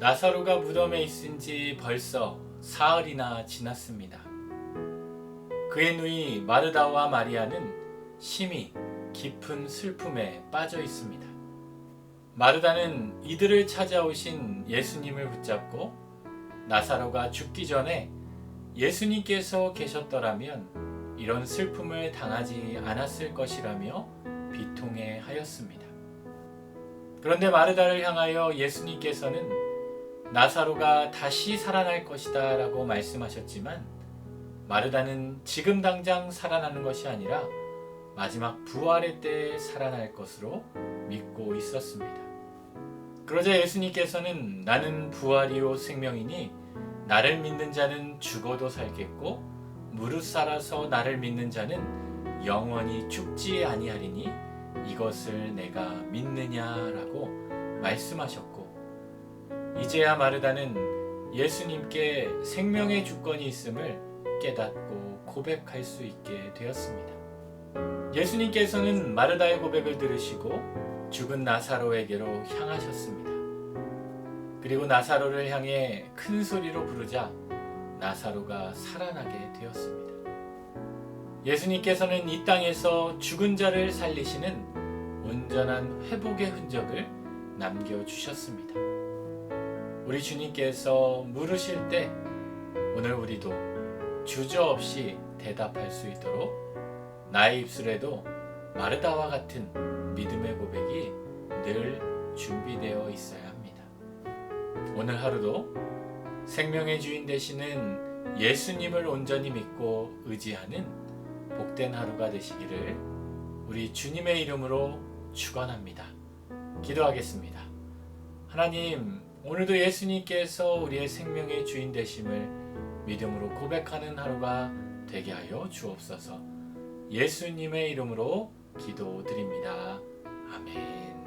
나사로가 무덤에 있은 지 벌써 사흘이나 지났습니다. 그의 누이 마르다와 마리아는 심히 깊은 슬픔에 빠져 있습니다. 마르다는 이들을 찾아오신 예수님을 붙잡고 나사로가 죽기 전에 예수님께서 계셨더라면 이런 슬픔을 당하지 않았을 것이라며 비통해 하였습니다. 그런데 마르다를 향하여 예수님께서는 나사로가 다시 살아날 것이다 라고 말씀하셨지만 마르다는 지금 당장 살아나는 것이 아니라 마지막 부활의 때에 살아날 것으로 믿고 있었습니다. 그러자 예수님께서는 나는 부활이요 생명이니 나를 믿는 자는 죽어도 살겠고 무릇 살아서 나를 믿는 자는 영원히 죽지 아니하리니 이것을 내가 믿느냐라고 말씀하셨고 이제야 마르다는 예수님께 생명의 주권이 있음을 깨닫고 고백할 수 있게 되었습니다. 예수님께서는 마르다의 고백을 들으시고 죽은 나사로에게로 향하셨습니다. 그리고 나사로를 향해 큰 소리로 부르자 나사로가 살아나게 되었습니다. 예수님께서는 이 땅에서 죽은 자를 살리시는 온전한 회복의 흔적을 남겨주셨습니다. 우리 주님께서 물으실 때 오늘 우리도 주저없이 대답할 수 있도록 나의 입술에도 마르다와 같은 믿음의 고백이 늘 준비되어 있어야 합니다. 오늘 하루도 생명의 주인 되시는 예수님을 온전히 믿고 의지하는 복된 하루가 되시기를 우리 주님의 이름으로 축원합니다. 기도하겠습니다. 하나님, 오늘도 예수님께서 우리의 생명의 주인 되심을 믿음으로 고백하는 하루가 되게 하여 주옵소서. 예수님의 이름으로 기도드립니다. 아멘.